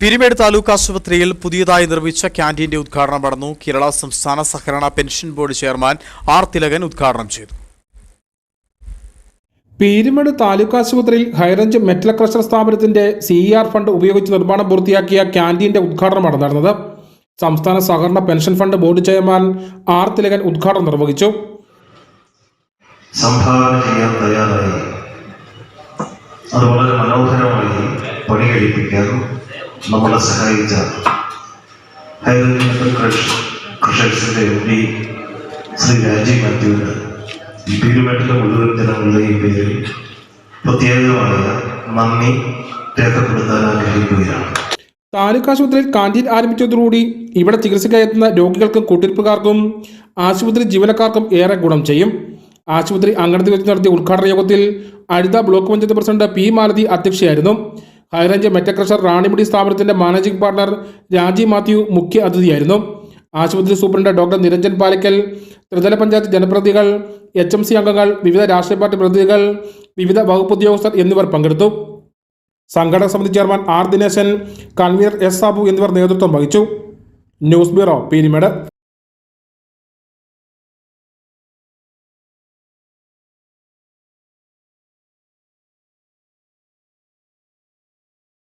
പിരിമേട് താലൂക്ക് ആശുപത്രിയിൽ പുതിയതായി നിർമ്മിച്ച ക്യാന്റീന്റെ ഉദ്ഘാടനം നടന്നു കേരള സംസ്ഥാന സഹകരണ pension board chairman R Thilakan ഉദ്ഘാടനം ചെയ്തു. പീരുമേട് താലൂക്ക് ആശുപത്രിയിൽ ഹൈറേഞ്ച് മെറ്റൽ ക്രഷർ സ്ഥാപനത്തിന്റെ സി ആർ ഫണ്ട് ഉപയോഗിച്ച് നിർമ്മാണം പൂർത്തിയാക്കിയ ക്യാന്റീന്റെ ഉദ്ഘാടനമാണ് നടന്നത്. സംസ്ഥാന സഹകരണ pension fund board chairman R Thilakan ഉദ്ഘാടനം നിർവഹിച്ചു. സംഭാവന ചെയ്യാൻ തയ്യാറായി. അത് വളരെ മനോഹരമായി പണി നമ്മളെ സഹായിച്ച ഹൈദരാബാദ് കൃഷ് കൃഷക്സിന്റെ എം പി ശ്രീ രാജീവ് മാത്യുവിന് ഈ മുഴുവൻ ജനങ്ങളുടെയും പേരിൽ പ്രത്യേകമായ നന്ദി രേഖപ്പെടുത്താൻ ആഗ്രഹിക്കുകയാണ്. താലൂക്ക് ആശുപത്രിയിൽ കാന്റീൻ ആരംഭിച്ചതോടുകൂടി ഇവിടെ ചികിത്സയ്ക്കായി എത്തുന്ന രോഗികൾക്കും കൂട്ടിരിപ്പുകാർക്കും ആശുപത്രി ജീവനക്കാർക്കും ഏറെ ഗുണം ചെയ്യും. ആശുപത്രി അങ്കണത്തിൽ വെച്ച് നടത്തിയ ഉദ്ഘാടന യോഗത്തിൽ Azhutha block panchayat president P Malathi അധ്യക്ഷയായിരുന്നു. High range metal crusher Ranimudi സ്ഥാപനത്തിന്റെ മാനേജിംഗ് പാർട്ണർ രാജി മാത്യു മുഖ്യ അതിഥിയായിരുന്നു. ആശുപത്രി സൂപ്രണ്ട് ഡോക്ടർ നിരഞ്ജൻ പാലിക്കൽ ത്രിതല പഞ്ചായത്ത് ജനപ്രതിനിധികൾ എച്ച് എം സി അംഗങ്ങൾ വിവിധ രാഷ്ട്രീയ പാർട്ടി പ്രതിനിധികൾ വിവിധ വകുപ്പ് ഉദ്യോഗസ്ഥർ എന്നിവർ പങ്കെടുത്തു. സംഘടന സമിതി chairman R Dineshan convener S Sabu എന്നിവർ നേതൃത്വം വഹിച്ചു. News bureau Peermade.